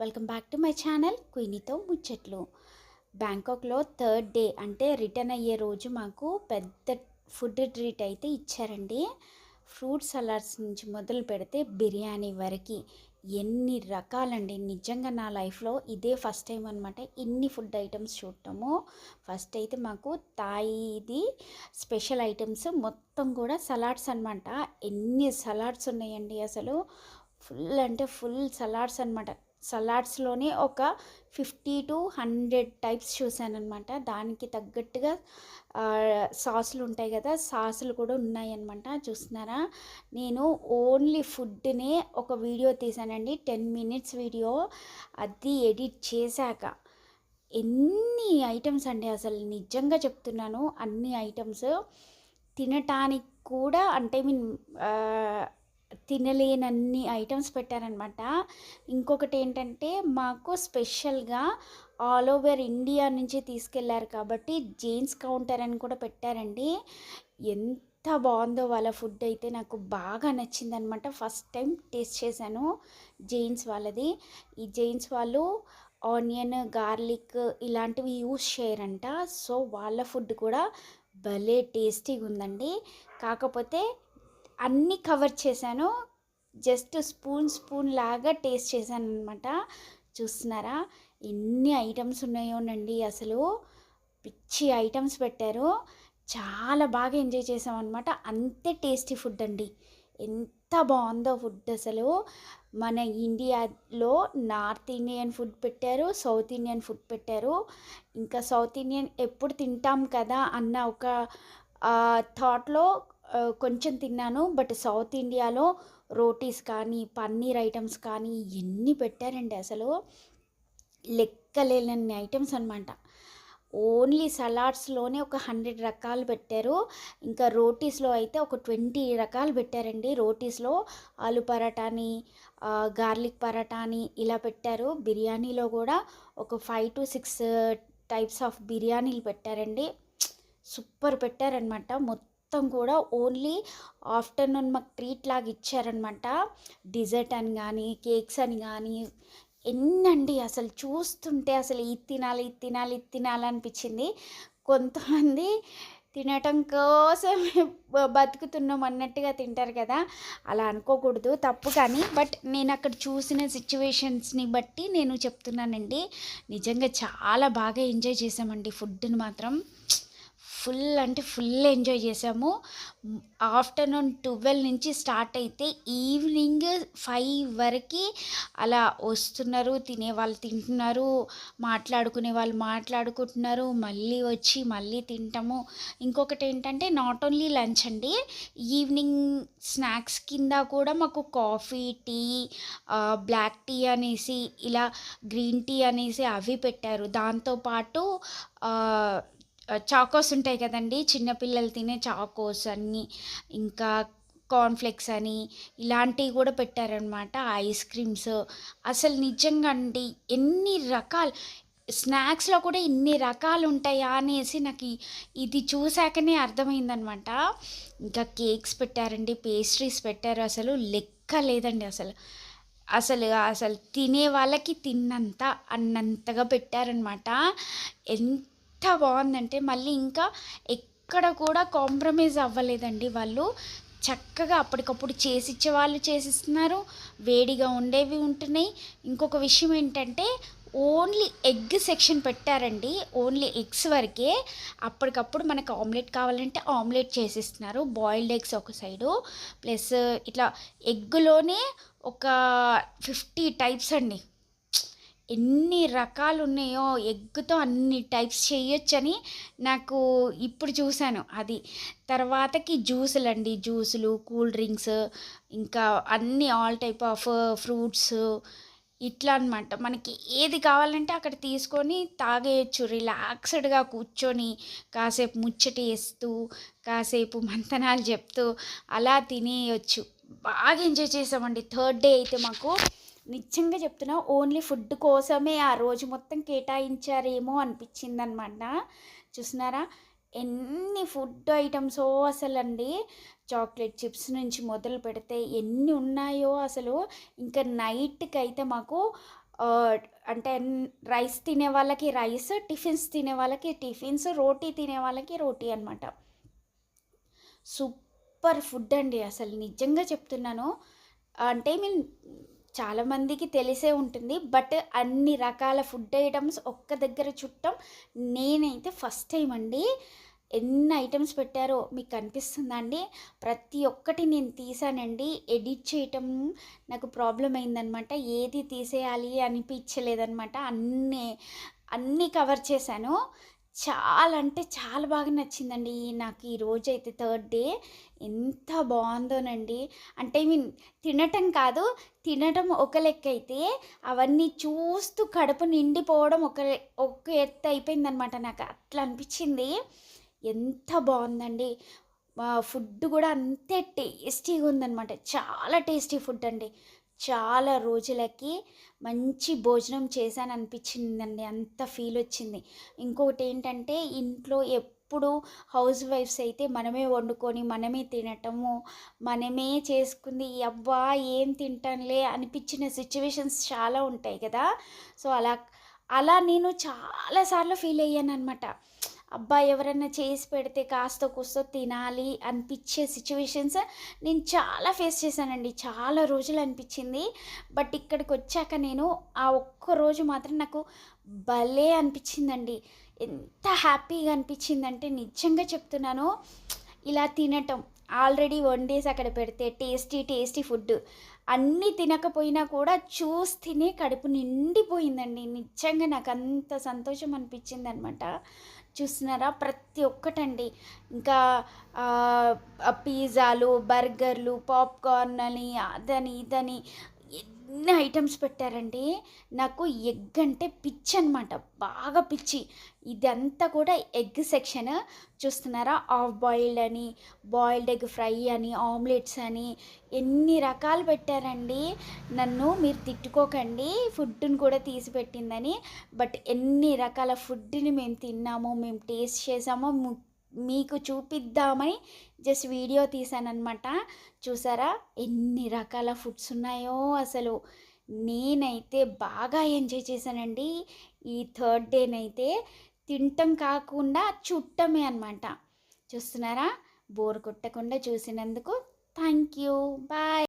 Welcome back to my channel క్వీనితో ముచ్చట్లు. బ్యాంకాక్లో third day అంటే రిటర్న్ అయ్యే రోజు మాకు పెద్ద ఫుడ్ ట్రీట్ అయితే ఇచ్చారండి. ఫ్రూట్ సలాడ్స్ నుంచి మొదలు పెడితే బిర్యానీ వరకు ఎన్ని రకాలండి. నిజంగా నా లైఫ్లో ఇదే ఫస్ట్ టైం అనమాట ఇన్ని ఫుడ్ ఐటమ్స్ చూడటము. ఫస్ట్ అయితే మాకు తాయిది స్పెషల్ ఐటమ్స్ మొత్తం కూడా సలాడ్స్ అనమాట ఎన్ని సలాడ్స్ ఉన్నాయండి అసలు. ఫుల్ అంటే ఫుల్ సలాడ్స్ అనమాట సలాడ్స్లోనే ఒక ఫిఫ్టీ టు హండ్రెడ్ టైప్స్ చూశానమాట దానికి తగ్గట్టుగా సాసులు ఉంటాయి కదా సాసులు కూడా ఉన్నాయన్నమాట. చూస్తున్నారా? నేను ఓన్లీ ఫుడ్నే ఒక వీడియో తీసానండి. Ten minutes video. అది ఎడిట్ చేశాక. ఎన్ని ఐటమ్స్ అండి అసలు? నిజంగా చెప్తున్నాను అన్ని ఐటమ్స్ తినటానికి కూడా అంటే మీన్ తినలేనన్ని ఐటమ్స్ పెట్టారనమాట. ఇంకొకటి ఏంటంటే మాకు స్పెషల్గా ఆల్ ఓవర్ ఇండియా నుంచి తీసుకెళ్ళారు కాబట్టి జెయిన్స్ కౌంటర్ అని కూడా పెట్టారండి. ఎంత బాగుందో వాళ్ళ ఫుడ్ అయితే నాకు బాగా నచ్చిందనమాట. ఫస్ట్ టైం టేస్ట్ చేశాను జెయిన్స్ వాళ్ళది. ఈ జెయిన్స్ వాళ్ళు ఆనియన్ గార్లిక్ ఇలాంటివి యూస్ చేయరంట. సో వాళ్ళ ఫుడ్ కూడా భలే టేస్టీగా ఉందండి. కాకపోతే అన్నీ కవర్ చేశాను. జస్ట్ స్పూన్ స్పూన్ లాగా టేస్ట్ చేశాను అనమాట చూస్తున్నారా? ఎన్ని ఐటమ్స్ ఉన్నాయోనండి అసలు. పిచ్చి ఐటమ్స్ పెట్టారు. చాలా బాగా ఎంజాయ్ చేసామన్నమాట అంతే టేస్టీ ఫుడ్ అండి. ఎంత బాగుందో ఫుడ్ అసలు. మన ఇండియాలో నార్త్ ఇండియన్ ఫుడ్ పెట్టారు సౌత్ ఇండియన్ ఫుడ్ పెట్టారు. ఇంకా సౌత్ ఇండియన్ ఎప్పుడు తింటాం కదా అన్న ఒక థాట్లో కొంచెం తిన్నాను బట్ సౌత్ ఇండియాలో రోటీస్ కానీ పన్నీర్ ఐటమ్స్ కానీ ఎన్ని పెట్టారండి అసలు. లెక్కలేనన్ని ఐటమ్స్ అనమాట ఓన్లీ సలాడ్స్లోనే ఒక హండ్రెడ్ రకాలు పెట్టారు. ఇంకా రోటీస్లో అయితే ఒక ట్వంటీ రకాలు పెట్టారండి. రోటీస్లో ఆలు పరాటాని గార్లిక్ పరాటాని ఇలా పెట్టారు. బిర్యానీలో కూడా ఒక five to six types of బిర్యానీలు పెట్టారండి. సూపర్ పెట్టారనమాట మొత్తం మొత్తం కూడా ఓన్లీ ఆఫ్టర్నూన్ మాకు ట్రీట్ లాగా ఇచ్చారనమాట డిజర్ట్ అని కానీ కేక్స్ అని కానీ ఎన్నండి అసలు చూస్తుంటే అసలు ఇది తినాలి ఇది తినాలి ఇది తినాలి అనిపించింది. కొంతమంది తినటం కోసం బతుకుతున్నాం అన్నట్టుగా తింటారు కదా. అలా అనుకోకూడదు తప్పు కానీ. బట్ నేను అక్కడ చూసిన సిచ్యువేషన్స్ని బట్టి నేను చెప్తున్నానండి. నిజంగా చాలా బాగా ఎంజాయ్ చేసామండి ఫుడ్ని మాత్రం. ఫుల్ అంటే ఫుల్ ఎంజాయ్ చేసాము. ఆఫ్టర్నూన్ ట్వెల్వ్ నుంచి స్టార్ట్ అయితే ఈవినింగ్ ఫైవ్ వరకు అలా వస్తున్నారు తినే వాళ్ళు తింటున్నారు మాట్లాడుకునే వాళ్ళు మాట్లాడుకుంటున్నారు మళ్ళీ వచ్చి మళ్ళీ తింటాము. ఇంకొకటి ఏంటంటే నాట్ ఓన్లీ లంచ్ అండి ఈవినింగ్ స్నాక్స్ కింద కూడా మాకు కాఫీ టీ బ్లాక్ టీ అనేసి ఇలా గ్రీన్ టీ అనేసి అవి పెట్టారు. దాంతోపాటు చాకోస్ ఉంటాయి కదండి. చిన్నపిల్లలు తినే చాకోస్ అన్నీ ఇంకా కార్న్ఫ్లెక్స్ అని ఇలాంటివి కూడా పెట్టారనమాట ఐస్ క్రీమ్స్ అసలు నిజంగా అండి ఎన్ని రకాలు స్నాక్స్లో కూడా ఇన్ని రకాలు ఉంటాయా అనేసి నాకు ఇది చూశాకనే అర్థమైందనమాట ఇంకా కేక్స్ పెట్టారండి పేస్ట్రీస్ పెట్టారు అసలు లెక్క లేదండి అసలు. అసలు అసలు తినే వాళ్ళకి తిన్నంత అన్నంతగా పెట్టారనమాట ఎంత ఎంత బాగుందంటే మళ్ళీ ఇంకా ఎక్కడ కూడా కాంప్రమైజ్ అవ్వలేదండి వాళ్ళు. చక్కగా అప్పటికప్పుడు చేసిచ్చే వాళ్ళు చేసిస్తున్నారు. వేడిగా ఉండేవి ఉంటున్నాయి. ఇంకొక విషయం ఏంటంటే ఓన్లీ ఎగ్ సెక్షన్ పెట్టారండి. ఓన్లీ ఎగ్స్ వరకే. అప్పటికప్పుడు మనకు ఆమ్లెట్ కావాలంటే ఆమ్లెట్ చేసిస్తున్నారు. బాయిల్డ్ ఎగ్స్ ఒక సైడు. ప్లస్ ఇట్లా ఎగ్లోనే ఒక ఫిఫ్టీ టైప్స్ అండి. ఎన్ని రకాలు ఉన్నాయో ఎగ్గుతో అన్ని టైప్స్ చేయొచ్చని నాకు ఇప్పుడు చూశాను అది. తర్వాతకి జ్యూసులు అండి జ్యూసులు కూల్ డ్రింక్స్ ఇంకా అన్ని ఆల్ టైప్ ఆఫ్ ఫ్రూట్స్ ఇట్లా అనమాట మనకి ఏది కావాలంటే అక్కడ తీసుకొని తాగేయచ్చు. రిలాక్స్డ్గా కూర్చొని కాసేపు ముచ్చటి వేస్తూ కాసేపు మంతనాలు చెప్తూ అలా తినేయచ్చు. బాగా ఎంజాయ్ చేసామండి. థర్డ్ డే అయితే మాకు నిజంగా చెప్తున్నా ఓన్లీ ఫుడ్ కోసమే ఆ రోజు మొత్తం కేటాయించారేమో అనిపించింది అనమాట చూసినారా ఎన్ని ఫుడ్ ఐటమ్స్ అసలు అండి చాక్లెట్ చిప్స్ నుంచి మొదలు పెడితే ఎన్ని ఉన్నాయో అసలు ఇంకా నైట్కి అయితే మాకు అంటే రైస్ తినే వాళ్ళకి రైస్, టిఫిన్స్ తినే వాళ్ళకి టిఫిన్స్, రోటీ తినే వాళ్ళకి రోటీ అనమాట. సూపర్ ఫుడ్ అండి అసలు నిజంగా చెప్తున్నాను. అంటే ఐ మీన్ చాలామందికి తెలిసే ఉంటుంది. బట్ అన్ని రకాల ఫుడ్ ఐటమ్స్ ఒక్క దగ్గర చుట్టం నేనైతే ఫస్ట్ టైం అండి. ఎన్ని ఐటమ్స్ పెట్టారో మీకు కనిపిస్తుందా అండి? ప్రతి ఒక్కటి నేను తీసానండి. ఎడిట్ చేయటం నాకు ప్రాబ్లం అయిందనమాట. ఏది తీసేయాలి అనిపించలేదనమాట. అన్నీ అన్నీ కవర్ చేశాను. చాలా అంటే చాలా బాగా నచ్చిందండి. నాకు ఈ రోజైతే థర్డ్ డే ఎంత బాగుందోనండి అంటే ఐ మీన్ తినటం కాదు, తినటం ఒక లెక్క అయితే అవన్నీ చూస్తూ కడుపు నిండిపోవడం ఒక ఒక ఎత్తు అయిపోయిందనమాట నాకు. అట్లా అనిపించింది. ఎంత బాగుందండి ఫుడ్ కూడా అంతే టేస్టీగా ఉందనమాట. చాలా టేస్టీ ఫుడ్ అండి. చాలా రోజులకి మంచి భోజనం చేశాను అనిపించిందండి. అంత ఫీల్ వచ్చింది. ఇంకొకటి ఏంటంటే ఇంట్లో ఎప్పుడు హౌస్ వైఫ్స్ అయితే మనమే వండుకొని, మనమే తినటము, మనమే చేసుకుంది అబ్బా! ఏం తింటాంలే అనిపించిన సిచ్యువేషన్స్ చాలా ఉంటాయి కదా! సో, అలా అలా నేను చాలాసార్లు ఫీల్ అయ్యాను అనమాట అబ్బా! ఎవరైనా చేసి పెడితే కాస్తో కూస్తో తినాలి అనిపించే సిచ్యువేషన్స్ నేను చాలా ఫేస్ చేశానండి. చాలా రోజులు అనిపించింది. బట్ ఇక్కడికి వచ్చాక నేను ఆ ఒక్క రోజు మాత్రం నాకు భలే అనిపించిందండి. ఎంత హ్యాపీగా అనిపించిందంటే నిజంగా చెప్తున్నాను. ఇలా తినటం ఆల్రెడీ వన్ డేస్ అక్కడ పెడితే టేస్టీ టేస్టీ ఫుడ్ అన్నీ తినకపోయినా కూడా చూసి తినే కడుపు నిండిపోయిందండి. నిజంగా నాకు అంత సంతోషం అనిపించింది అనమాట చూస్తున్నారా ప్రతి ఒక్కటండి. ఇంకా పిజ్జాలు, బర్గర్‌లు, పాప్‌కార్న్ అని, అదని, ఇదని ఎన్ని ఐటమ్స్ పెట్టారండి. నాకు ఎగ్ అంటే పిచ్చి అనమాట బాగా పిచ్చి. ఇదంతా కూడా ఎగ్ సెక్షన్. చూస్తున్నారా ఆఫ్ బాయిల్డ్ అని, బాయిల్డ్ ఎగ్ ఫ్రై అని, ఆమ్లెట్స్ అని ఎన్ని రకాలు పెట్టారండి. నన్ను మీరు తిట్టుకోకండి ఫుడ్‌ని కూడా తీసి పెట్టిందని. బట్ ఎన్ని రకాల ఫుడ్‌ని మేము తిన్నాము, మేము టేస్ట్ చేసామో ము మీకు చూపిద్దామని జస్ట్ వీడియో తీసానమాట చూసారా ఎన్ని రకాల ఫుడ్స్ ఉన్నాయో అసలు. నేనైతే బాగా ఎంజాయ్ చేశానండి. ఈ థర్డ్ డేనైతే తినటం కాకుండా చుట్టమే అనమాట. చూస్తున్నారా? బోర్ కొట్టకుండా చూసినందుకు థ్యాంక్ యూ. బాయ్.